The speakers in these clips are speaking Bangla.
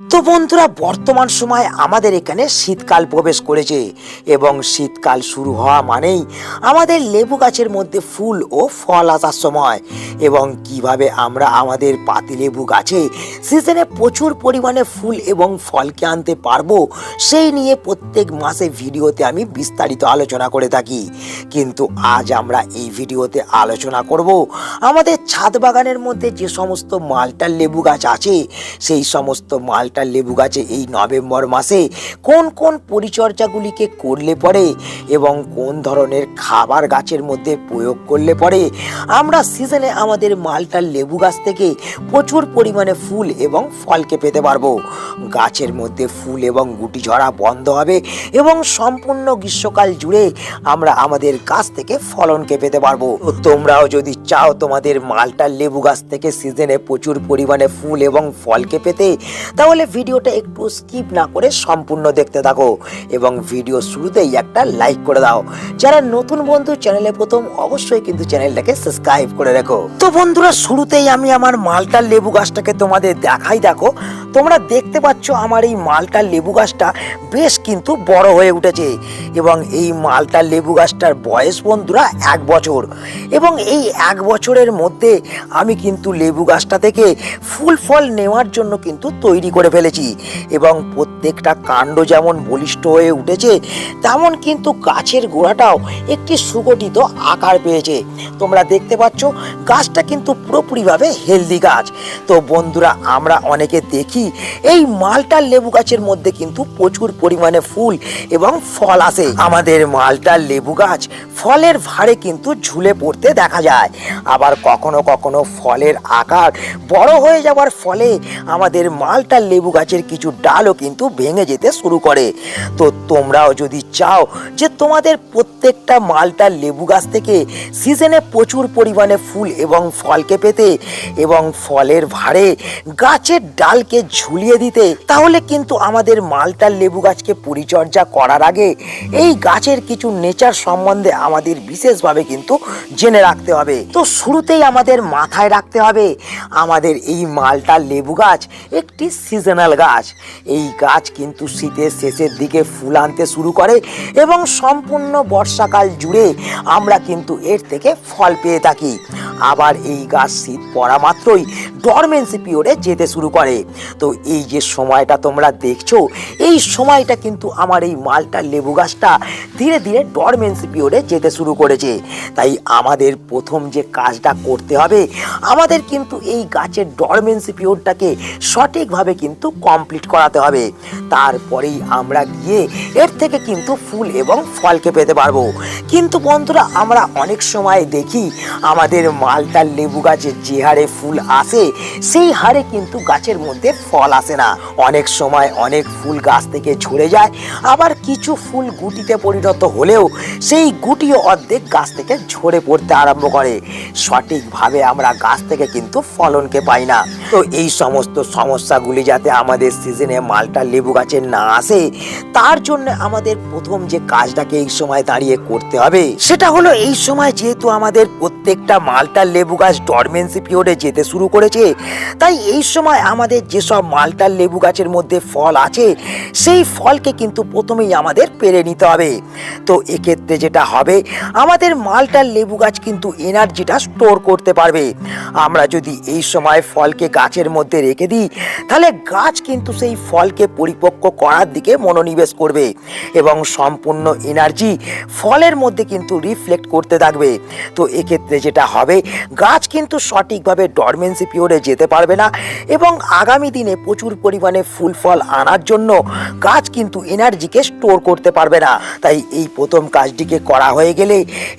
তো বন্ধুরা, বর্তমান সময় আমাদের এখানে শীতকাল প্রবেশ করেছে এবং শীতকাল শুরু হওয়া মানেই আমাদের লেবু গাছের মধ্যে ফুল ও ফল আসার সময়। এবং কীভাবে আমরা আমাদের পাতিলেবু গাছে সিজনে প্রচুর পরিমাণে ফুল এবং ফলকে আনতে পারব, সেই নিয়ে প্রত্যেক মাসে ভিডিওতে আমি বিস্তারিত আলোচনা করে থাকি। কিন্তু আজ আমরা এই ভিডিওতে আলোচনা করব আমাদের ছাদ বাগানের মধ্যে যে সমস্ত মালটার লেবু গাছ আছে, সেই সমস্ত মালটার লেবু গাছে এই নভেম্বর মাসে কোন কোন পরিচর্যাগুলিকে করলে পরে এবং কোন ধরনের খাবার গাছের মধ্যে প্রয়োগ করলে পরে? আমরা সিজনে আমাদের মালটার লেবু গাছ থেকে প্রচুর পরিমাণে ফুল এবং ফলকে পেতে পারব। গাছের মধ্যে ফুল এবং গুটি ঝরা বন্ধ হবে এবং সম্পূর্ণ গ্রীষ্মকাল জুড়ে আমরা আমাদের গাছ থেকে ফলনকে পেতে পারব। তোমরাও যদি চাও তোমাদের মালটার লেবু গাছ থেকে সিজনে প্রচুর পরিমাণে ফুল এবং ফলকে পেতে, তাহলে ভিডিওটা একটু স্কিপ না করে সম্পূর্ণ দেখতে থাকো এবং ভিডিও শুরুতেই একটা লাইক করে দাও। যারা নতুন বন্ধু চ্যানেলে প্রথম, অবশ্যই কিন্তু চ্যানেলটাকে সাবস্ক্রাইব করে রেখো। তো বন্ধুরা, শুরুতেই আমি আমার মালটার লেবু গাছটাকে তোমাদের দেখাই দেখো। তোমরা দেখতে পাচ্ছ আমার এই মালটার লেবু গাছটা বেশ কিন্তু বড় হয়ে উঠেছে এবং এই মালটার লেবু গাছটার বয়স বন্ধুরা এক বছর। এবং এই এক বছরের মধ্যে আমি কিন্তু লেবু গাছটা থেকে ফুল ফল নেওয়ার জন্য কিন্তু তৈরি করে ফেলেছি। এবং প্রত্যেকটা কাণ্ড যেমন বলিষ্ঠ হয়ে উঠেছে, তেমন কিন্তু গাছের গোড়াটাও একটি সুগঠিত আকার পেয়েছে। তোমরা দেখতে পাচ্ছ, গাছটা কিন্তু পুরোপুরিভাবে হেলদি গাছ। তো বন্ধুরা, আমরা অনেকে দেখি, এই মালটার লেবু গাছের মধ্যে কিন্তু প্রচুর পরিমাণে ফুল এবং ফল আসে। আমাদের মালটার লেবু গাছ ফলের ভারে কিন্তু ঝুলে পড়তে দেখা যায়। আবার কখনো কখনো ফলের আকার বড় হয়ে যাওয়ার ফলে আমাদের মালটার লেবু গাছের কিছু ডালও কিন্তু ভেঙে যেতে শুরু করে। তো তোমরাও যদি চাও যে তোমাদের প্রত্যেকটা মালটার লেবু গাছ থেকে সিজনে প্রচুর পরিমাণে ফুল এবং ফলকে পেতে এবং ফলের ভারে গাছের ডালকে ঝুলিয়ে দিতে, তাহলে কিন্তু আমাদের মালটার লেবু গাছকে পরিচর্যা করার আগে এই গাছের কিছু নেচার সম্বন্ধে আমাদের বিশেষভাবে কিন্তু জেনে রাখতে হবে। তো শুরুতেই আমাদের মাথায় রাখতে হবে, আমাদের এই মালটার লেবু গাছ একটি সিজনাল গাছ। এই গাছ কিন্তু শীতের শেষের দিকে ফুল আনতে শুরু করে এবং সম্পূর্ণ বর্ষাকাল জুড়ে আমরা কিন্তু এর থেকে ফল পেয়ে থাকি। আবার এই গাছ শীত পড়া মাত্রই ডরমেন্সি পিরিয়ডে যেতে শুরু করে। তো এই যে সময়টা তোমরা দেখছ, এই সময়টা কিন্তু আমার এই মালটার লেবু গাছটা ধীরে ধীরে ডরমেন্সি পিরিয়ডে যেতে শুরু করেছে। তাই আমাদের প্রথম যে কাজটা করতে হবে, আমাদের কিন্তু এই গাছের ডরমেন্সি পিরিয়ডটাকে সঠিকভাবে কিন্তু কমপ্লিট করাতে হবে। তারপরেই আমরা গিয়ে এর থেকে কিন্তু ফুল এবং ফলকে পেতে পারব। কিন্তু বন্ধুরা, আমরা অনেক সময় দেখি আমাদের মালটার লেবু গাছের যে হারে ফুল আসে, সেই হারে কিন্তু গাছের মধ্যে ফল আসে না। অনেক সময় অনেক ফুল গাছ থেকে ঝরে যায়, আবার কিছু ফুল গুটিতে পরিণত হলেও সেই গুটিও অর্ধেক গাছ থেকে ঝরে পড়তে আরম্ভ করে। সঠিকভাবে আমরা গাছ থেকে কিন্তু ফলনকে পাই না। তো এই সমস্ত সমস্যাগুলি যাতে আমাদের সিজনে মালটা লেবু গাছে না আসে, তার জন্য আমাদের প্রথম যে কাজটাকে এই সময় দাঁড়িয়ে করতে হবে, সেটা হলো এই সময় যেহেতু আমাদের প্রত্যেকটা মালটা লেবু গাছ ডরমেন্সি পিরিয়ডে যেতে শুরু করেছে, তাই এই সময় আমাদের যেসব মালটার লেবু গাছের মধ্যে ফল আছে, সেই ফলকে কিন্তু প্রথমেই আমাদের পেরে নিতে হবে। তো এক্ষেত্রে যেটা হবে, আমাদের মালটার লেবু গাছ কিন্তু এনার্জিটা স্টোর করতে পারবে। আমরা যদি এই সময় ফলকে গাছের মধ্যে রেখে দিই, তাহলে গাছ কিন্তু সেই ফলকে পরিপক্ক করার দিকে মনোনিবেশ করবে এবং সম্পূর্ণ এনার্জি ফলের মধ্যে কিন্তু রিফ্লেক্ট করতে থাকবে। তো এক্ষেত্রে যেটা হবে, গাছ কিন্তু সঠিকভাবে ডরমেন্সি পিরিয়ডে যেতে পারবে না এবং আগামী দিনে প্রচুর পরিমাণে ফুল ফল আনার জন্য গাছ কিন্তু এনার্জিকে স্টোর করতে পারবে না। তাই এই প্রথম কাজটিকে করা হয়ে গেলে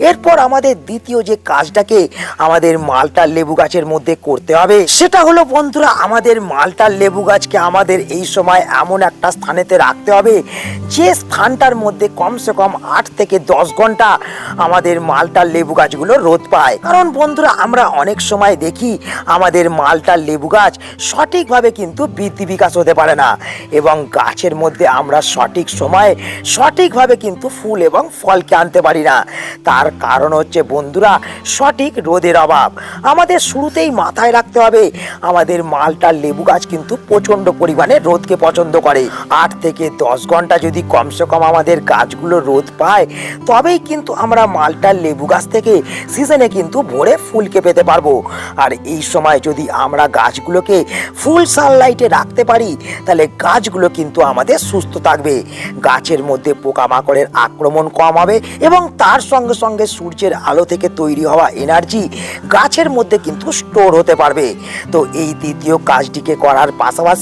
এরপর আমাদের দ্বিতীয় যে কাজটাকে আমাদের মালটার লেবু গাছের মধ্যে করতে হবে, সেটা হলো বন্ধুরা আমাদের মালটার লেবু গাছকে আমাদের এই সময় এমন একটা স্থানেতে রাখতে হবে, যে স্থানটার মধ্যে কমসে কম আট থেকে দশ ঘণ্টা আমাদের মালটার লেবু গাছগুলো রোদ পায়। কারণ বন্ধুরা, আমরা অনেক সময় দেখি আমাদের মালটা লেবু গাছ সঠিকভাবে কিন্তু বৃদ্ধি বিকাশ হতে পারে না এবং গাছের মধ্যে আমরা সঠিক সময়ে সঠিকভাবে কিন্তু ফুল এবং ফলকে আনতে পারি না। তার কারণ হচ্ছে বন্ধুরা, সঠিক রোদের অভাব। আমাদের শুরুতেই মাথায় রাখতে হবে, আমাদের মালটার লেবু গাছ কিন্তু প্রচণ্ড পরিমাণে রোদকে পছন্দ করে। আট থেকে দশ ঘণ্টা যদি কমসে কম আমাদের গাছগুলো রোদ পায়, তবেই কিন্তু আমরা মালটার লেবু গাছ থেকে সিজনে কিন্তু ভরে ফুলকে পেতে পারব। আর এই সময় যদি আমরা গাছগুলোকে ফুল সানলাইটে রাখতে পারি, তাহলে গাছগুলো কিন্তু আমাদের সুস্থ থাকবে। গাছের মধ্যে পোকামাকড়ের আক্রমণ কম হবে এবং তার সঙ্গে সঙ্গে সূর্যের আলো থেকে তৈরি হওয়া এনার্জি গাছের মধ্যে কিন্তু স্টোর হতে পারবে। তো এই দ্বিতীয় কাজটিকে করার পাশাপাশি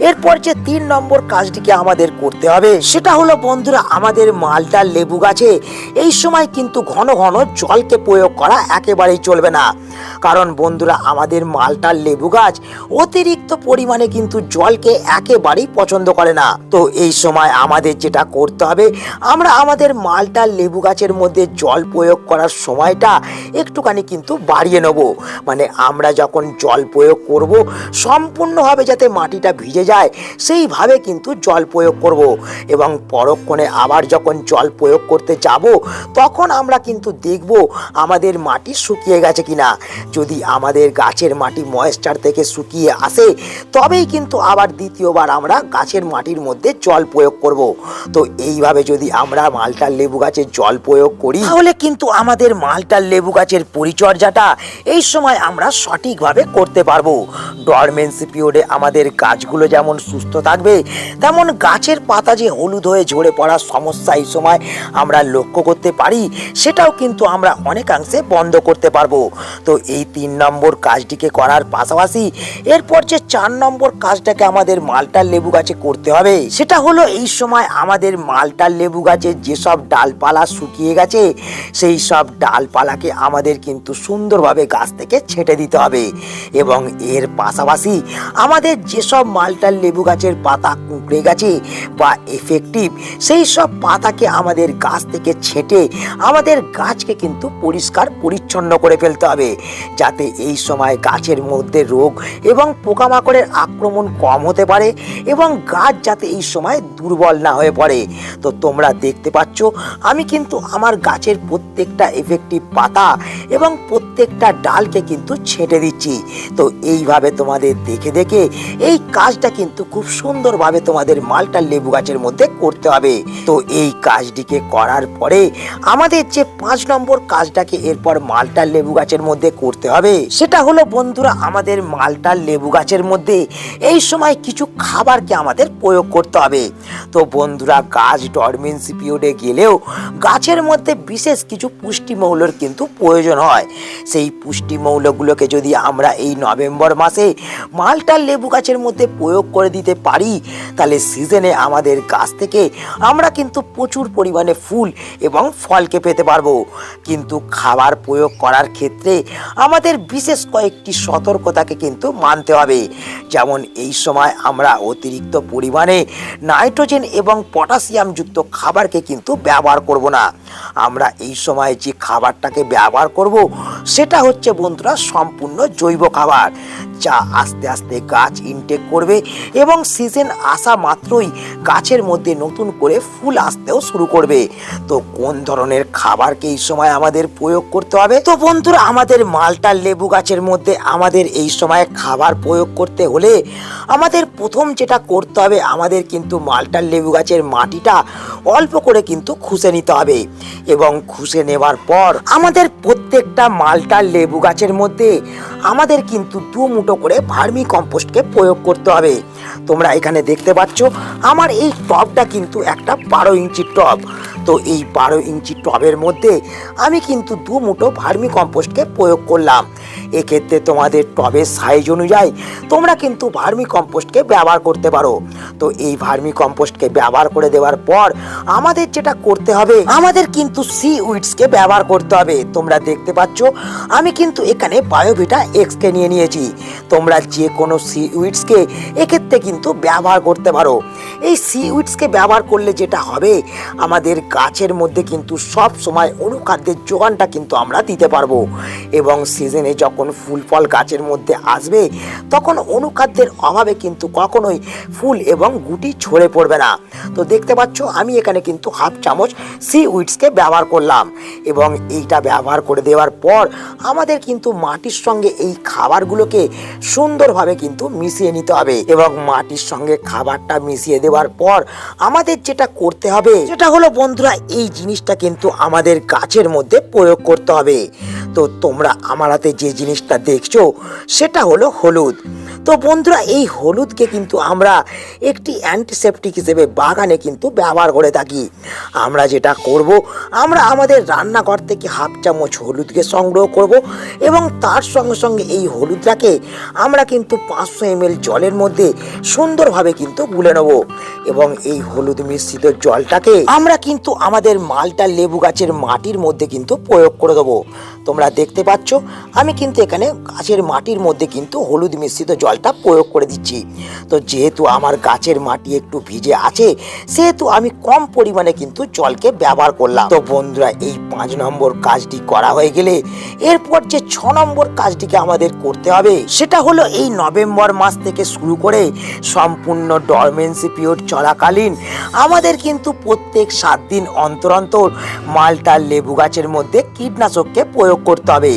এরপর যে তিন নম্বর কাজটিকে আমাদের করতে হবে, সেটা হলো, বন্ধুরা, আমাদের মালটা লেবু গাছে। এই সময় কিন্তু ঘন ঘন জলকে প্রয়োগ করা একেবারেই চলবে না। কারণ, বন্ধুরা, আমাদের মালটার লেবু গাছ অতিরিক্ত পরিমাণে কিন্তু জলকে একেবারেই পছন্দ করে না। তো এই সময় আমাদের যেটা করতে হবে, আমরা আমাদের মালটার লেবু গাছের মধ্যে জল প্রয়োগ করার সময়টা একটুখানি কিন্তু বাড়িয়ে নেব। মানে আমরা যখন জল প্রয়োগ করব, সম্পূর্ণভাবে যাতে মাটিটা ভিজে যায়, সেইভাবে কিন্তু জল প্রয়োগ করব। এবং পরক্ষণে আবার যখন জল প্রয়োগ করতে যাব, তখন আমরা কিন্তু দেখব আমাদের মাটি শুকিয়ে গেছে কিনা। যদি আমাদের গাছের মাটি ময়েশ্চার থেকে শুকিয়ে আসে, তবেই কিন্তু আবার দ্বিতীয়বার আমরা গাছের মাটির মধ্যে জল প্রয়োগ করব। তো এইভাবে যদি আমরা মালটার লেবু গাছে জল প্রয়োগ করি, তাহলে কিন্তু আমাদের মালটার লেবু গাছের পরিচর্যাটা এই সময় আমরা সঠিকভাবে করতে পারব। ডরমেন্সি পিরিয়ডে আমাদের গাছগুলো যেমন সুস্থ থাকবে, তেমন গাছের পাতা যে হলুদ হয়ে ঝরে পড়ার সমস্যা এই সময় আমরা লক্ষ্য করতে পারি, সেটাও কিন্তু আমরা অনেকাংশে বন্ধ করতে পারব। তো এই তিন নম্বর কাজটিকে করার পাশাপাশি এরপর যে চার নম্বর কাজটাকে আমাদের মালটার লেবু গাছে করতে হবে, সেটা হলো এই সময় আমাদের মালটার লেবু গাছের যেসব ডালপালা শুকিয়ে গেছে, সেই সব ডালপালাকে আমাদের কিন্তু সুন্দরভাবে গাছ থেকে ছেটে দিতে হবে। এবং এর পাশাপাশি আমাদের যেসব মালটার লেবু গাছের পাতা কুঁকড়ে গেছে বা এফেক্টিভ সেই সব পাতাকে আমাদের গাছ থেকে ছেটে আমাদের গাছকে কিন্তু পরিষ্কার, পরিচ্ছন্ন করে ফেলতে হবে। যাতে এই সময় গাছের মধ্যে রোগ এবং পোকামাকড়ের আক্রমণ কম হতে পারে এবং গাছ যাতে এই সময় দুর্বল না হয়ে পড়ে। তো তোমরা দেখতে পাচ্ছ, আমি কিন্তু আমার গাছের প্রত্যেকটা এফেক্টিভ পাতা এবং প্রত্যেকটা ডালকে কিন্তু ছেটে দিচ্ছি। তো এইভাবে তোমাদের দেখে দেখে এই কাজটা কিন্তু খুব সুন্দরভাবে তোমাদের মালটার লেবু গাছের মধ্যে করতে হবে। তো এই কাজটিকে করার পরে আমাদের যে পাঁচ নম্বর কাজটাকে এরপর মালটার লেবু গাছের মধ্যে করতে হবে, সেটা হলো বন্ধুরা আমাদের মালটার লেবু গাছের মধ্যে এই সময় কিছু খাবারকে আমাদের প্রয়োগ করতে হবে। তো বন্ধুরা, গাছ ডরমেন্সি পিরিয়ডে গেলেও গাছের মধ্যে বিশেষ কিছু পুষ্টিমৌলের কিন্তু প্রয়োজন হয়। সেই পুষ্টিমৌলগুলোকে যদি আমরা এই নভেম্বর মাসে মালটার লেবু গাছের মধ্যে প্রয়োগ করে দিতে পারি, তাহলে সিজনে আমাদের গাছ থেকে আমরা কিন্তু প্রচুর পরিমাণে ফুল এবং ফলকে পেতে পারব। কিন্তু খাবার প্রয়োগ করার ক্ষেত্রে আমাদের বিশেষ কয়েকটি সতর্কতাকে কিন্তু মানতে হবে। যেমন এই সময় আমরা অতিরিক্ত পরিমাণে নাইট্রোজেন এবং পটাশিয়াম যুক্ত খাবারকে কিন্তু ব্যবহার করব না। আমরা এই সময় যে খাবারটাকে ব্যবহার করব, সেটা হচ্ছে বন্ধুরা সম্পূর্ণ জৈব খাবার, যা আস্তে আস্তে গাছ ইনটেক করবে এবং সিজন আসা মাত্রই গাছের মধ্যে নতুন করে ফুল আসতেও শুরু করবে। তো কোন ধরনের খাবারকে এই সময় আমাদের প্রয়োগ করতে হবে? তো বন্ধুরা, আমাদের মালটার লেবু গাছের মধ্যে আমাদের এই সময় খাবার প্রয়োগ করতে হলে আমাদের প্রথম যেটা করতে হবে, আমাদের কিন্তু মালটার লেবু গাছের মাটিটা অল্প করে কিন্তু খুঁজে নিতে হবে। এবং খুঁজে নেবার পর আমাদের প্রত্যেকটা মালটার লেবু গাছের মধ্যে আমাদের কিন্তু দু মুঠো করে ভার্মি কম্পোস্টকে প্রয়োগ করতে হবে। তোমরা এখানে দেখতে পাচ্ছ, আমার এই টবটা কিন্তু একটা বারো ইঞ্চি টব। তো এই বারো ইঞ্চি টবের মধ্যে আমি কিন্তু দু মুঠো ভার্মি কম্পোস্টকে প্রয়োগ করলাম। এক্ষেত্রে তোমাদের টবের সাইজ অনুযায়ী তোমরা কিন্তু ভার্মি কম্পোস্টকে ব্যবহার করতে পারো। তো এই ভার্মি কম্পোস্টকে ব্যবহার করে দেওয়ার পর আমাদের যেটা করতে হবে, আমাদের কিন্তু সি উইডসকে ব্যবহার করতে হবে। তোমরা দেখতে পাচ্ছ, আমি কিন্তু এখানে বায়োভিটা এক্সকে নিয়ে নিয়েছি। তোমরা যে কোনো সি উইডসকে এক্ষেত্রে কিন্তু ব্যবহার করতে পারো। এই সি উইডসকে ব্যবহার করলে যেটা হবে, আমাদের গাছের মধ্যে কিন্তু সব সময় অনুখাদ্যের যোগানটা কিন্তু আমরা দিতে পারব। এবং সিজনে যখন ফুল ফল গাছের মধ্যে আসবে, তখন অনুখাদ্যের অভাবে কিন্তু কখনোই ফুল এবং গুটি ছড়ে পড়বে না। তো দেখতে পাচ্ছ, আমি এখানে কিন্তু হাফ চামচ সি উইডসকে ব্যবহার করলাম। এবং এইটা ব্যবহার করে দেওয়ার পর, আমাদের কিন্তু মাটির সঙ্গে এই খাবারগুলোকে সুন্দরভাবে কিন্তু মিশিয়ে নিতে হবে। এবং মাটির সঙ্গে খাবারটা মিশিয়ে দেওয়ার পর আমাদের যেটা করতে হবে, সেটা হলো বন্ধুরা এই জিনিসটা কিন্তু আমাদের গাছের মধ্যে প্রয়োগ করতে হবে। তো তোমরা আমার হাতে যে জিনিসটা দেখছ, সেটা হলো হলুদ। তো বন্ধুরা, এই হলুদকে কিন্তু আমরা একটি অ্যান্টিসেপটিক হিসেবে বাগানে কিন্তু ব্যবহার করে থাকি। আমরা যেটা করব, আমরা আমাদের রান্নাঘর থেকে হাফ চামচ হলুদকে সংগ্রহ করব এবং তার সঙ্গে সঙ্গে এই হলুদটাকে আমরা কিন্তু পাঁচশো এম জলের মধ্যে সুন্দরভাবে কিন্তু গুলে নেব এবং এই হলুদ মিশ্রিত জলটাকে আমরা কিন্তু আমাদের মালটা লেবু গাছের মাটির মধ্যে কিন্তু প্রয়োগ করে দেবো। তোমরা দেখতে পাচ্ছ, আমি কিন্তু এখানে গাছের মাটির মধ্যে কিন্তু হলুদ মিশ্রিত জলটা প্রয়োগ করে দিচ্ছি। তো যেহেতু আমার গাছের মাটি একটু ভিজে আছে, সেহেতু আমি কম পরিমাণে কিন্তু জলকে ব্যবহার করলাম। তো বন্ধুরা, এই পাঁচ নম্বর কাজটি করা হয়ে গেলে এরপর যে ছ নম্বর কাজটিকে আমাদের করতে হবে, সেটা হলো এই নভেম্বর মাস থেকে শুরু করে সম্পূর্ণ ডরমেন্সি পিরিয়ড চলাকালীন আমাদের কিন্তু প্রত্যেক সাত দিন অন্তর অন্তর মালটার লেবু গাছের মধ্যে কীটনাশককে প্রয়োগ করতে হবে।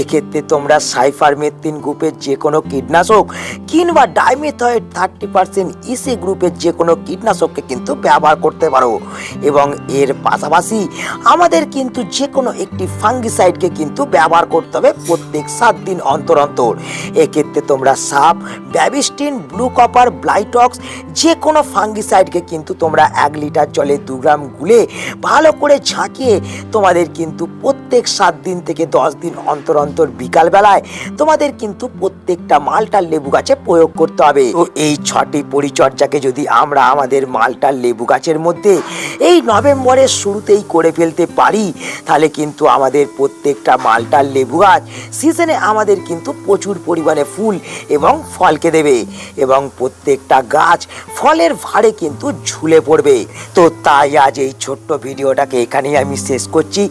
এক্ষেত্রে তোমরা সাইফার মেথিন গ্রুপের যে কোনো কীটনাশক কিংবা ডাইমেথয়েড থার্টি পার্সেন্ট ইসি গ্রুপের যে কোনো কীটনাশককে কিন্তু ব্যবহার করতে পারো। এবং এর পাশাপাশি আমাদের কিন্তু যে কোনো একটি ফাঙ্গিসাইডকে কিন্তু ব্যবহার করতে হবে প্রত্যেক সাত দিন অন্তর অন্তর। এক্ষেত্রে তোমরা সাপ, ব্যাবিস্টিন, ব্লু কপার, ব্লাইটক্স যে কোনো ফাঙ্গিসাইডকে কিন্তু তোমরা এক লিটার জলে দু গ্রাম গুলে ভালো করে ঝাঁকিয়ে তোমাদের কিন্তু প্রত্যেক সাত দিন থেকে দশ দিন অন্তর অন্তর বিকালবেলায় তোমাদের কিন্তু প্রত্যেকটা মালটার লেবু গাছে প্রয়োগ করতে হবে। তো এই ছটি পরিচর্যাকে যদি আমরা আমাদের মালটার লেবু গাছের মধ্যে এই নভেম্বরের শুরুতেই করে ফেলতে পারি, তাহলে কিন্তু আমাদের প্রত্যেকটা মালটার লেবু গাছ সিজনে আমাদের কিন্তু প্রচুর পরিমাণে ফুল এবং ফলকে দেবে এবং প্রত্যেকটা গাছ ফলের ভারে কিন্তু ঝুলে পড়বে। তো তাই আজ এই ছোট্ট ভিডিওটাকে এখানেই আমি শেষ করছি।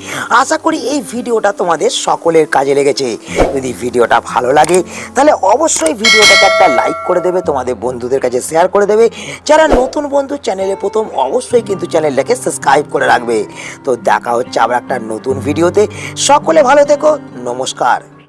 আশা করি এই ভিডিওটা তোমাদের সকলের কাজে লেগেছে। যদি ভিডিওটা ভালো লাগে, তাহলে অবশ্যই ভিডিওটাকে একটা লাইক করে দেবে, তোমাদের বন্ধুদের কাছে শেয়ার করে দেবে। যারা নতুন বন্ধু চ্যানেলে প্রথম, অবশ্যই কিন্তু চ্যানেলটাকে সাবস্ক্রাইব করে রাখবে। তো দেখা হচ্ছে আবার একটা নতুন ভিডিওতে। সকলে ভালো থেকো, নমস্কার।